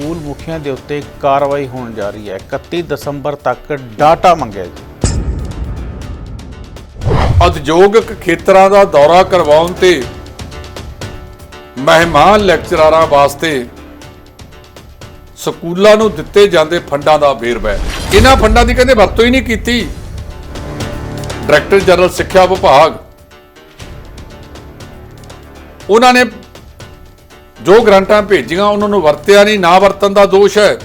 School ਮੁਖੀਆਂ ਦੇ ਉੱਤੇ ਕਾਰਵਾਈ ਹੋਣ ਜਾ ਰਹੀ ਹੈ। 31 ਦਸੰਬਰ ਤੱਕ ਡਾਟਾ ਮੰਗਿਆ ਜੀ। ਉਦਯੋਗਿਕ ਖੇਤਰਾਂ ਦਾ ਦੌਰਾ ਕਰਵਾਉਣ ਤੇ ਮਹਿਮਾਨ ਲੈਕਚਰਾਰਾਂ ਵਾਸਤੇ ਸਕੂਲਾਂ ਨੂੰ ਦਿੱਤੇ ਜਾਂਦੇ ਫੰਡਾਂ ਦਾ ਵੇਰਵਾ ਇਹਨਾਂ ਫੰਡਾਂ ਦੀ ਕਹਿੰਦੇ ਵਰਤੋਂ ਹੀ ਨਹੀਂ ਕੀਤੀ। ਡਾਇਰੈਕਟਰ ਜਨਰਲ ਸਿੱਖਿਆ ਵਿਭਾਗ। ਉਹਨਾਂ ਨੇ ਜੋ ਗ੍ਰਾਂਟਾਂ ਭੇਜੀਆਂ ਉਹਨਾਂ ਨੂੰ ਵਰਤਿਆ ਨਹੀਂ ਨਾ ਵਰਤਣ ਦਾ ਦੋਸ਼ ਹੈ।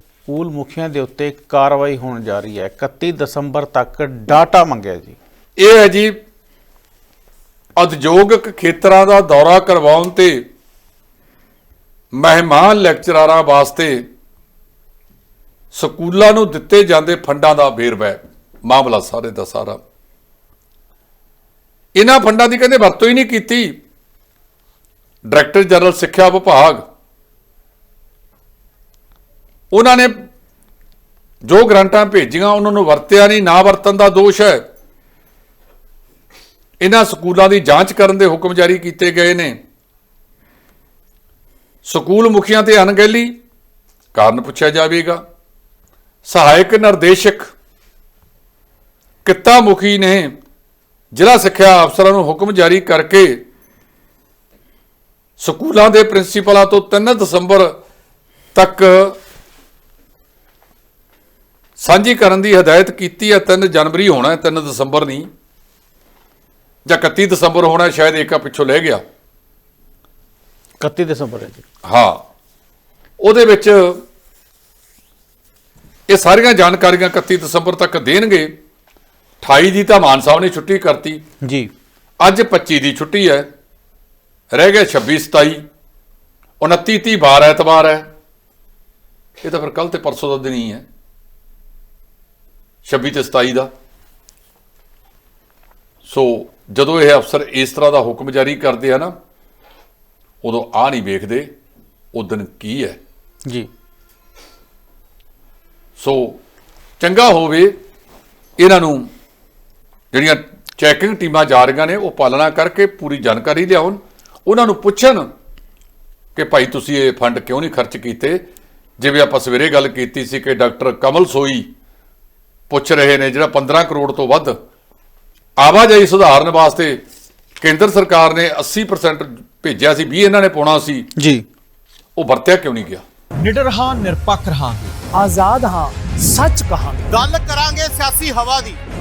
ਸਕੂਲ ਮੁਖੀਆਂ ਦੇ ਉੱਤੇ ਕਾਰਵਾਈ ਹੋਣ ਜਾ ਰਹੀ ਹੈ। 31 ਦਸੰਬਰ ਤੱਕ ਡਾਟਾ ਮੰਗਿਆ ਜੀ। ਇਹ ਹੈ ਜੀ ਉਦਯੋਗਿਕ ਖੇਤਰਾਂ ਦਾ ਦੌਰਾ ਕਰਵਾਉਣ ਤੇ ਮਹਿਮਾਨ ਲੈਕਚਰਾਰਾਂ ਵਾਸਤੇ ਸਕੂਲਾਂ ਨੂੰ ਦਿੱਤੇ ਜਾਂਦੇ ਫੰਡਾਂ ਦਾ ਵੇਰਵਾ ਹੈ ਮਾਮਲਾ ਸਾਰੇ ਦਾ ਸਾਰਾ। ਇਹਨਾਂ ਫੰਡਾਂ ਦੀ ਕਹਿੰਦੇ ਵਰਤੋਂ ਹੀ ਨਹੀਂ ਕੀਤੀ। ਡਾਇਰੈਕਟਰ ਜਨਰਲ ਸਿੱਖਿਆ ਵਿਭਾਗ। ਉਹਨਾਂ ਨੇ ਜੋ ਗ੍ਰਾਂਟਾਂ ਭੇਜੀਆਂ, ਉਹਨਾਂ ਨੂੰ ਵਰਤਿਆ ਨਹੀਂ, ਨਾ ਵਰਤਣ ਦਾ ਦੋਸ਼ ਹੈ। ਇਹਨਾਂ ਸਕੂਲਾਂ ਦੀ ਜਾਂਚ ਕਰਨ ਦੇ ਹੁਕਮ ਜਾਰੀ ਕੀਤੇ ਗਏ ਨੇ। ਸਕੂਲ ਮੁਖੀਆਂ ਤੇ ਅਣਗਹਿਲੀ ਕਾਰਨ ਪੁੱਛਿਆ ਜਾਵੇਗਾ। ਸਹਾਇਕ ਨਿਰਦੇਸ਼ਕ ਕਿੱਤਾ ਮੁਖੀ ਨੇ ਜ਼ਿਲ੍ਹਾ ਸਿੱਖਿਆ ਅਫਸਰਾਂ ਨੂੰ ਹੁਕਮ ਜਾਰੀ ਕਰਕੇ ਸਕੂਲਾਂ ਦੇ ਪ੍ਰਿੰਸੀਪਲਾਂ ਤੋਂ 3 ਦਸੰਬਰ ਤੱਕ ਸਾਂਝੀ ਕਰਨ ਦੀ ਹਦਾਇਤ ਕੀਤੀ ਹੈ। 3 ਜਨਵਰੀ ਹੋਣਾ ਹੈ 3 ਦਸੰਬਰ ਨਹੀਂ ਜਾਂ 31 ਦਸੰਬਰ ਹੋਣਾ ਸ਼ਾਇਦ ਏਕਾ ਪਿੱਛੋਂ ਲੈ ਗਿਆ। 31 ਦਸੰਬਰ ਹੈ ਜੀ। ਹਾਂ ਉਹਦੇ ਵਿੱਚ ਇਹ ਸਾਰੀਆਂ ਜਾਣਕਾਰੀਆਂ 31 ਦਸੰਬਰ ਤੱਕ ਦੇਣਗੇ। 28 ਦੀ ਤਾਂ ਮਾਨ ਸਾਹਿਬ ਨੇ ਛੁੱਟੀ ਕਰਤੀ। ਜੀ। ਅੱਜ 25 ਦੀ ਛੁੱਟੀ ਹੈ। ਰਹਿ ਗਏ 26 27 29 30 ਬਾਰ ਐਤਵਾਰ ਹੈ। ਇਹ ਤਾਂ ਫਿਰ ਕੱਲ ਤੇ ਪਰਸੋਂ ਦਾ ਦਿਨ ਹੀ ਹੈ। 26 ਤੇ 27 ਦਾ। ਸੋ ਜਦੋਂ ਇਹ ਅਫਸਰ ਇਸ ਤਰ੍ਹਾਂ ਦਾ ਹੁਕਮ ਜਾਰੀ ਕਰਦੇ ਆ ਨਾ ਉਦੋਂ ਆ ਨਹੀਂ ਵੇਖਦੇ ਉਹ ਦਿਨ ਕੀ ਹੈ। ਜੀ। ਸੋ ਚੰਗਾ ਹੋਵੇ ਇਹਨਾਂ ਨੂੰ ਜਿਹੜੀਆਂ ਚੈਕਿੰਗ ਟੀਮਾਂ ਜਾ ਰਹੀਆਂ ਨੇ ਉਹ ਪਾਲਣਾ ਕਰਕੇ ਪੂਰੀ ਜਾਣਕਾਰੀ ਲਿਆਉਣ। ਉਹਨਾਂ ਨੂੰ ਪੁੱਛਣ ਕਿ ਭਾਈ ਤੁਸੀਂ ਇਹ ਫੰਡ ਕਿਉਂ ਨਹੀਂ ਖਰਚ ਕੀਤੇ? ਜਿਵੇਂ ਆਪਾਂ ਸਵੇਰੇ ਗੱਲ ਕੀਤੀ ਸੀ ਕਿ ਡਾਕਟਰ ਕਮਲ ਸੋਈ ਪੁੱਛ ਰਹੇ ਨੇ ਜਿਹੜਾ 15 ਕਰੋੜ ਤੋਂ ਵੱਧ ਆਵਾਜਾਈ ਸੁਧਾਰਨ ਵਾਸਤੇ ਕੇਂਦਰ ਸਰਕਾਰ ਨੇ 80% ਭੇਜਿਆ ਸੀ 20 ਇਹਨਾਂ ਨੇ ਪਾਉਣਾ ਸੀ। ਜੀ। ਉਹ ਵਰਤਿਆ ਕਿਉਂ ਨਹੀਂ ਗਿਆ? ਨਿਡਰ ਹਾਂ ਨਿਰਪੱਖ ਰਹਾਂਗੇ। ਆਜ਼ਾਦ ਹਾਂ ਸੱਚ ਕਹਾਂਗੇ। ਗੱਲ ਕਰਾਂਗੇ ਸਿਆਸੀ ਹਵਾ ਦੀ।